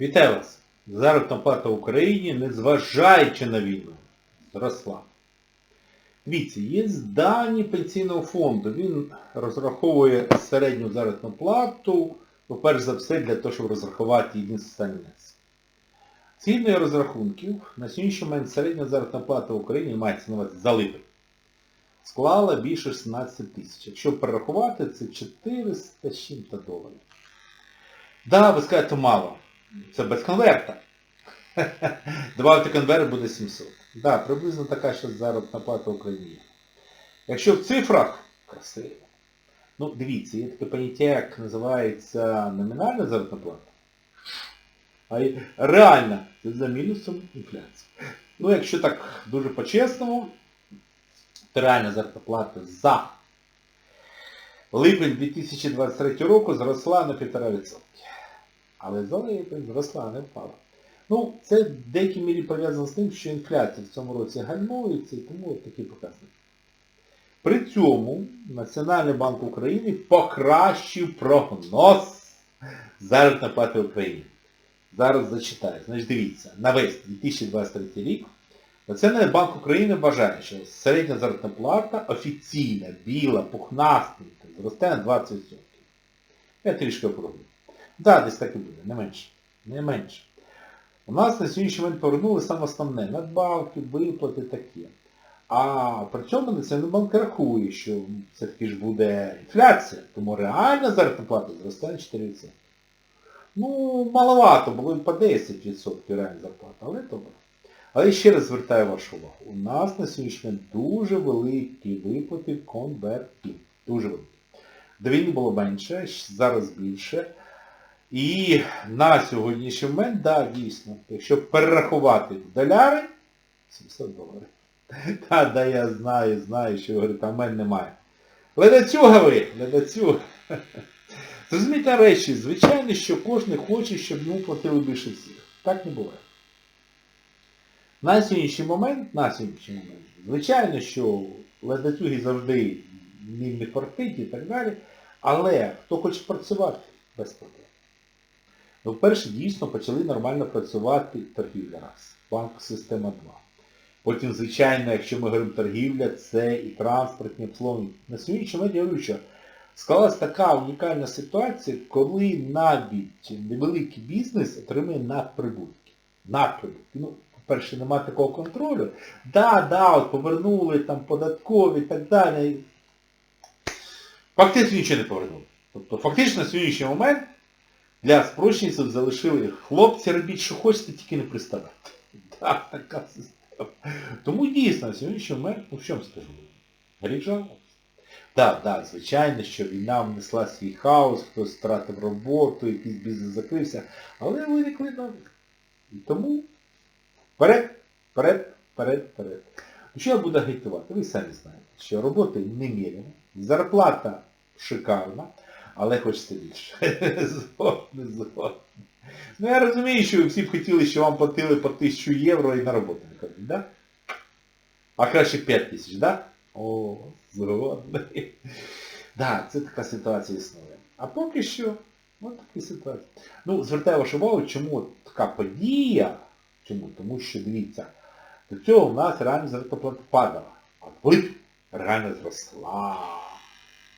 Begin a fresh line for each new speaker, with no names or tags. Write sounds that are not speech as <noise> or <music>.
Вітаю вас! Заробітна плата в Україні, незважаючи на війну, зросла. Дивіться, є дані пенсійного фонду. Він розраховує середню заробітну плату, ну, перш за все, для того, щоб розрахувати єдиний соціальний внесок. Згідно його розрахунків, на сьогоднішній момент середня заробітна плата в Україні мається на увазі за липень. Склала більше 16 тисяч. Якщо перерахувати, це 400 з чим-то доларів. Да, ви скажете мало. Це без конверта. <laughs> Добавити конверт буде 700. Да, приблизно така ще заробітна плата в Україні. Якщо в цифрах, красиво. Ну, дивіться, є таке поняття, як називається номінальна заробітна плата. А реальна, це за мінусом інфляції. Ну, якщо так дуже по-чесному, то реальна заробітна плата за липень 2023 року зросла на 1,5%. Але за липень зросла, не впала. Ну, це в деякій мірі пов'язано з тим, що інфляція в цьому році гальмується, і тому от такий показник. При цьому Національний банк України покращив прогноз заробітної плати в Україні. Зараз зачитаю. Значить, дивіться, на весь 2023 рік Національний банк України вважає, що середня заробітна плата офіційна, біла, пухнастенька, зросте на 20%. Я трішки округлю. Так, десь так і буде, не менше. Не менше. У нас на сьогоднішній момент повернули саме основне, надбавки, виплати такі. А при цьому Національний банк рахує, що все-таки ж буде інфляція, тому реальна заробітна плата зросте 4%. Ну, маловато, було б по 10% реальна зарплата, але добре. Але ще раз звертаю вашу увагу. У нас на сьогоднішній момент дуже великі виплати конвертів. Дуже великі. До війни було менше, зараз більше. І на сьогоднішній момент, так, да, дійсно, якщо перерахувати в доляри, 700 доларів. Та, да, я знаю, знаю, що ви говорите, а в мене немає. Ледацюга ви, ледацюга. Зрозумійте речі, звичайно, що кожен хоче, щоб йому платили більше всіх. Так не буває. На сьогоднішній момент, на сьогоднішній момент, звичайно, що ледацюги завжди ним не фартить і так далі, але хто хоче працювати, без проблем. Ну, вперше дійсно почали нормально працювати торгівля раз. Банк система 2. Потім, звичайно, якщо ми говоримо торгівля, це і транспортні обслуговування. На сьогоднішній момент я говорю, що склалась така унікальна ситуація, коли навіть невеликий бізнес отримує надприбутки. Надприбутки. Ну, по-перше, немає такого контролю. Да, да, от повернули там податкові і так далі. Фактично нічого не повернули. Тобто фактично на сьогоднішній момент для спрощенців залишили хлопці робіть, що хочете, тільки не приставати. <laughs> Так, така система. Тому дійсно, сьогоднішній момент, ну в чому скажу? Гріх жалуватися. Так, так, звичайно, що війна внесла свій хаос, хтось втратив роботу, якийсь бізнес закрився, але виникли нові. І тому вперед, вперед, вперед, вперед. Ну що я буду агітувати? Ви самі знаєте, що роботи неміряно, зарплата шикарна, але хочеться більше. <laughs> Згодне, згодне. Ну я розумію, що ви всі б хотіли, що вам платили по 1000 євро і на роботу не ходить, да? А краще 5 тисяч, да? О, згодний. <laughs> Да, це така ситуація існує. А поки що, ось така ситуація. Ну, звертаю вашу увагу, чому така подія, чому? Тому що, дивіться, до цього в нас реально заробітна плата падала. А в реально зросла.